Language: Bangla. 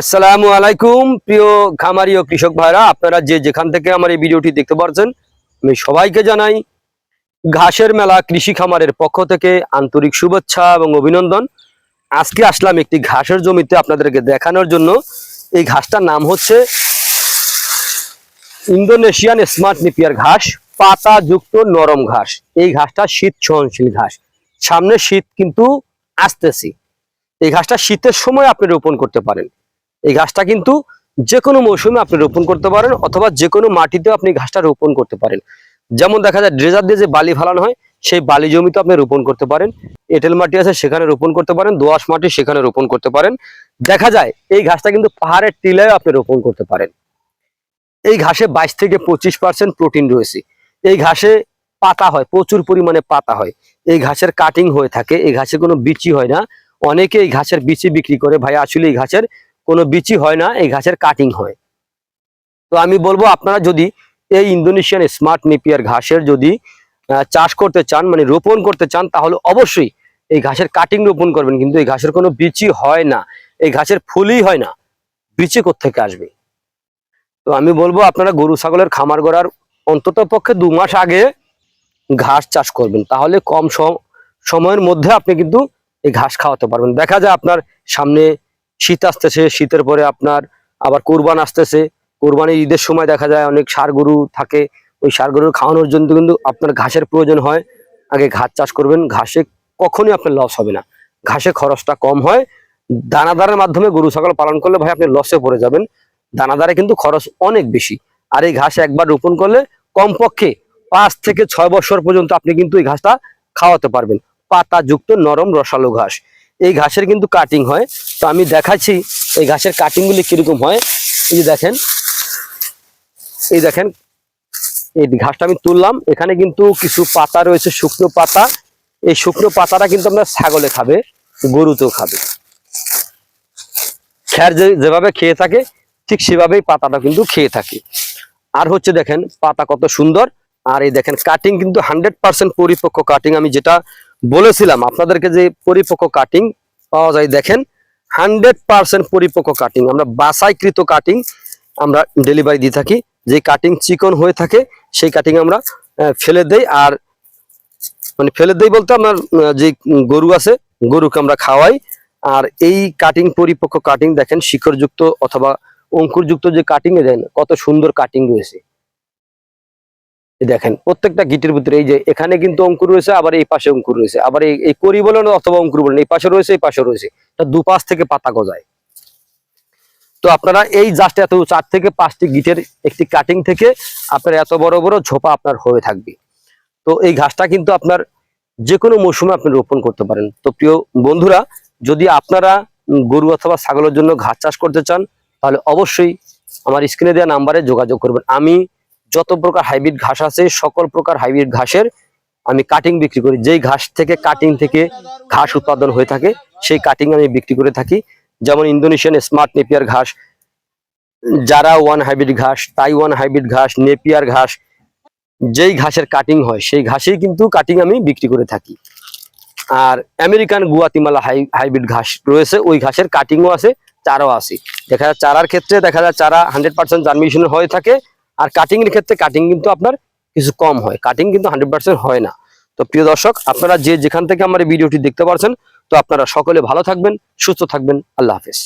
আসসালামু আলাইকুম, প্রিয় খামারি ও কৃষক ভাইরা, আপনারা যে যেখান থেকে আমার এই ভিডিওটি দেখতে পাচ্ছেন আমি সবাইকে জানাই, ঘাসের মেলা কৃষি খামারের পক্ষ থেকে আন্তরিক শুভেচ্ছা এবং অভিনন্দন। আজকে আসলাম একটি ঘাসের জমিতে আপনাদেরকে দেখানোর জন্য। এই ঘাসটার নাম হচ্ছে ইন্দোনেশিয়ান স্মার্ট নিপিয়ার ঘাস পাতা যুক্ত নরম ঘাস। এই ঘাসটা শীত সহনশীল ঘাস। সামনে শীত কিন্তু আসতেছি। এই ঘাসটা শীতের সময় আপনি রোপণ করতে পারেন। এই ঘাসটা কিন্তু যে কোনো মৌসুমে আপনি রোপণ করতে পারেন অথবা যে কোনো মাটিতেও আপনি ঘাসটা রোপণ করতে পারেন। যেমন দেখা যায়, ড্রেজার দিয়ে যে বালি ফালানো হয়, সেই বালি জমিতে আপনি রোপণ করতে পারেন। এঁটেল মাটি আছে, সেখানে রোপণ করতে পারেন। দোআঁশ মাটি, সেখানে রোপণ করতে পারেন। দেখা যায়, এই ঘাসটা কিন্তু পাহাড়ের টিলায় আপনি রোপণ করতে পারেন। এই ঘাসে বাইশ থেকে পঁচিশ পার্সেন্ট প্রোটিন রয়েছে। এই ঘাসে পাতা হয়, প্রচুর পরিমাণে পাতা হয়। এই ঘাসের কাটিং হয়ে থাকে, এই ঘাসে কোনো বিচি হয় না। অনেকে এই ঘাসের বিচি বিক্রি করে। ভাই, আসলে এই ঘাসের কোনো বিচি হয় না, এই ঘাসের কাটিং হয়। তো আমি বলব আপনারা যদি এই ইন্দোনেশিয়ান স্মার্ট নেপিয়ার ঘাসের যদি চাষ করতে চান মানে রোপণ করতে চান, তাহলে অবশ্যই এই ঘাসের কাটিং রোপণ করবেন। কিন্তু এই ঘাসের কোনো বিচি হয় না, এই ঘাসের ফুলই হয় না, বিচি থেকে আসবে? তো আমি বলব আপনারা গরু, ছাগলের খামার গড়ার অন্তত পক্ষে দু মাস আগে ঘাস চাষ করবেন। তাহলে কম সম- সময়ের মধ্যে আপনি কিন্তু এই ঘাস খাওয়াতে পারবেন। দেখা যায় আপনার সামনে শীত আসতেছে, শীতের পরে আপনার আবার কোরবান আসতেছে। কোরবানির ঈদের সময় দেখা যায় অনেক সার গরু থাকে। ওই সার গরুর খাওয়ানোর জন্য কিন্তু আপনার ঘাসের প্রয়োজন হয়। আগে ঘাস চাষ করবেন, ঘাসে কখনোই আপনার লস হবে না। ঘাসে খরচটা কম হয়। দানাদারের মাধ্যমে গরু, ছাগল পালন করলে ভাই আপনি লসে পড়ে যাবেন। দানাদারে কিন্তু খরচ অনেক বেশি। আর এই ঘাস একবার রোপণ করলে কমপক্ষে পাঁচ থেকে ছয় বছর পর্যন্ত আপনি কিন্তু এই ঘাসটা খাওয়াতে পারবেন। পাতা যুক্ত নরম রসালো ঘাস। এই ঘাসের কিন্তু কাটিং হয়। তো আমি দেখাচ্ছি এই ঘাসের কাটিং গুলি কীরকম হয়। এই দেখেন এই দেখেন, এই ঘাসটা আমি তুললাম। এখানে কিন্তু কিছু পাতা রয়েছে, শুকনো পাতা। এই শুকনো পাতাটা কিন্তু আমরা ছাগলে খাবে, গরুতেও খাবে। খ্যার যেভাবে খেয়ে থাকে, ঠিক সেভাবেই পাতাটা কিন্তু খেয়ে থাকে। আর হচ্ছে দেখেন, পাতা কত সুন্দর। আর এই দেখেন কাটিং কিন্তু হান্ড্রেড পার্সেন্ট পরিপক্ক কাটিং আমি যেটা বলেছিলাম আপনাদেরকে যে পরিপক্ক কাটিং পাওয়া যায় দেখেন হান্ড্রেড পার্সেন্ট পরিপক্ক কাটিং আমরা বাসাইকৃত কাটিং আমরা ডেলিভারি দিয়ে থাকি যে কাটিং চিকন হয়ে থাকে সেই কাটিং আমরা ফেলে দেই আর মানে ফেলে দেই বলতে আহ, যে গরু আছে গরুকে আমরা খাওয়াই আর এই কাটিং পরিপক্ক কাটিং দেখেন শিকড়যুক্ত অথবা অঙ্কুরযুক্ত যে কাটিং এ দেন কত সুন্দর কাটিং রয়েছে। দেখেন, প্রত্যেকটা গিটের ভিতরে এই যে এখানে কিন্তু অঙ্কুর রয়েছে, আবার এই পাশে অঙ্কুর রয়েছে। আবার এই করি বলেন অথবা অঙ্কুর বলেন, এই পাশে রয়েছে, এই পাশে রয়েছে। এটা দুপাশ থেকে পাতা গজায়। তো আপনারা এই জাস্ট এত চার থেকে পাঁচটি গিটের একটি কাটিং থেকে আপনার এত বড় বড় ঝোপা আপনার হয়ে থাকবে। তো এই ঘাসটা কিন্তু আপনার যে কোনো মৌসুমে আপনি রোপণ করতে পারেন। তো প্রিয় বন্ধুরা, যদি আপনারা গরু অথবা ছাগলের জন্য ঘাস চাষ করতে চান, তাহলে অবশ্যই আমার স্ক্রিনে দেওয়া নাম্বারে যোগাযোগ করবেন। আমি যত প্রকার হাইব্রিড ঘাস আছে, সকল প্রকার হাইব্রিড ঘাসের আমি কাটিং বিক্রি করি। যেই ঘাস থেকে কাটিং থেকে ঘাস উৎপাদন হয়ে থাকে, সেই কাটিং আমি বিক্রি করে থাকি। যেমন ইন্দোনেশিয়ান স্মার্ট নেপিয়ার ঘাস, যারা ওয়ান হাইব্রিড ঘাস তাইওয়ান হাইব্রিড ঘাস, নেপিয়ার ঘাস, যেই ঘাসের কাটিং হয়, সেই ঘাসেই কিন্তু কাটিং আমি বিক্রি করে থাকি। আর আমেরিকান গুয়াতিমালা হাই হাইব্রিড ঘাস রয়েছে, ওই ঘাসের কাটিংও আছে, চারাও আছে। দেখা যায় চারার ক্ষেত্রে দেখা যায় চারা হান্ড্রেড পার্সেন্ট জার্মিনেশন হয়ে থাকে আর কাটিং এর ক্ষেত্রে কাটিং কিন্তু আপনার কিছু কম হয়। কাটিং কিন্তু হান্ড্রেড পার্সেন্ট হয় না। তো প্রিয় দর্শক, আপনারা যে যেখান থেকে আমার এই ভিডিওটি দেখতে পারছেন, তো আপনারা সকলে ভালো থাকবেন, সুস্থ থাকবেন। আল্লাহ হাফেজ।